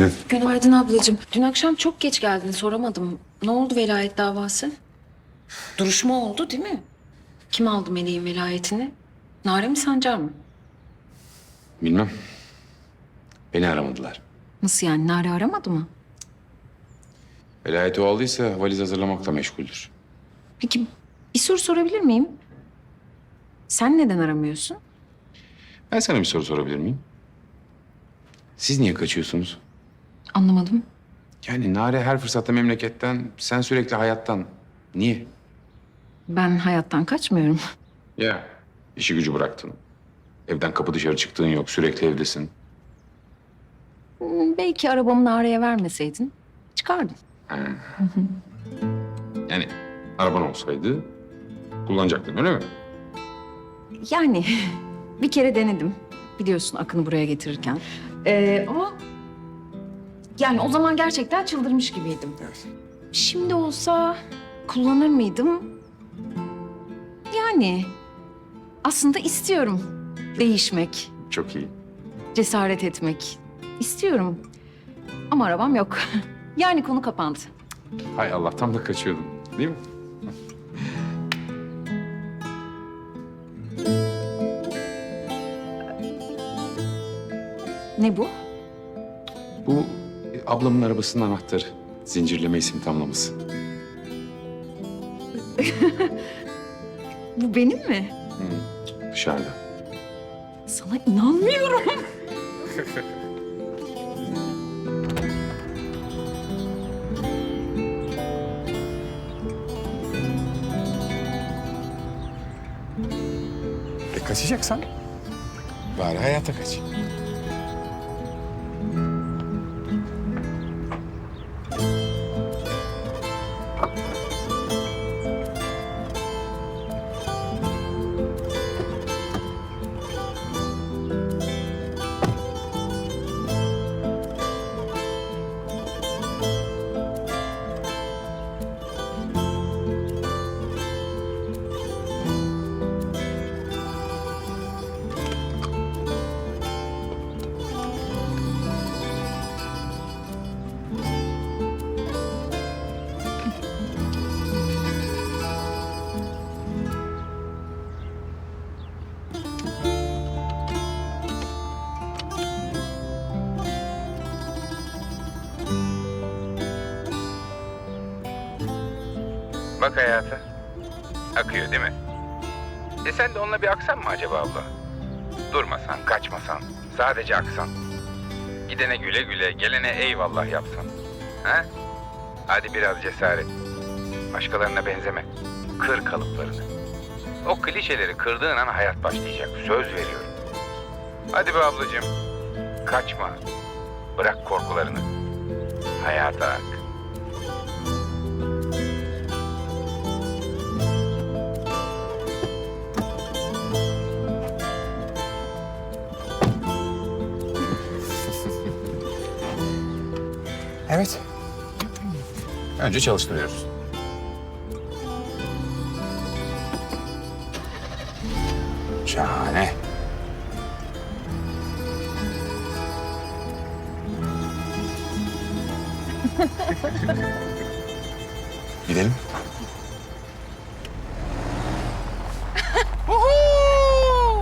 Günaydın. Günaydın ablacığım. Dün akşam çok geç geldin soramadım. Ne oldu velayet davası? Duruşma oldu değil mi? Kim aldı Meleğin velayetini? Nare mi Sancar mı? Bilmem. Beni aramadılar. Nasıl yani Nare aramadı mı? Velayeti o aldıysa valiz hazırlamakla meşguldür. Peki bir soru sorabilir miyim? Sen neden aramıyorsun? Ben sana bir soru sorabilir miyim? Siz niye kaçıyorsunuz? Anlamadım. Yani Nare her fırsatta memleketten, sen sürekli hayattan. Niye? Ben hayattan kaçmıyorum. Ya işi gücü bıraktın. Evden kapı dışarı çıktığın yok, sürekli evdesin. Hmm, Belki arabamı Nare'ye vermeseydin çıkardım. Yani araban olsaydı kullanacaktın öyle mi? Yani bir kere denedim. Biliyorsun Akın'ı buraya getirirken. Ee, ama yani o zaman gerçekten çıldırmış gibiydim. Şimdi olsa kullanır mıydım? Yani aslında istiyorum değişmek, Çok iyi. cesaret etmek. İstiyorum. Ama arabam yok. Yani konu kapandı. Hay Allah tam da kaçıyordum. Değil mi? Ne bu? Bu ablamın arabasının anahtarı. Zincirleme isim tamlaması. Bu benim mi? Dışarıda. Sana inanmıyorum. E kaçacaksan? Bari hayata kaç. Bak hayata. Akıyor değil mi? E sen de onunla bir aksan mı acaba abla? Durmasan, kaçmasan, sadece aksan. Gidene güle güle, gelene eyvallah yapsan. Ha? Hadi biraz cesaret. Başkalarına benzeme. Kır kalıplarını. O klişeleri kırdığın an hayat başlayacak. Söz veriyorum. Hadi be ablacığım. Kaçma. Bırak korkularını. Hayata ak. Evet. Önce çalıştırıyoruz. Şahane. Gidelim. Woohoo!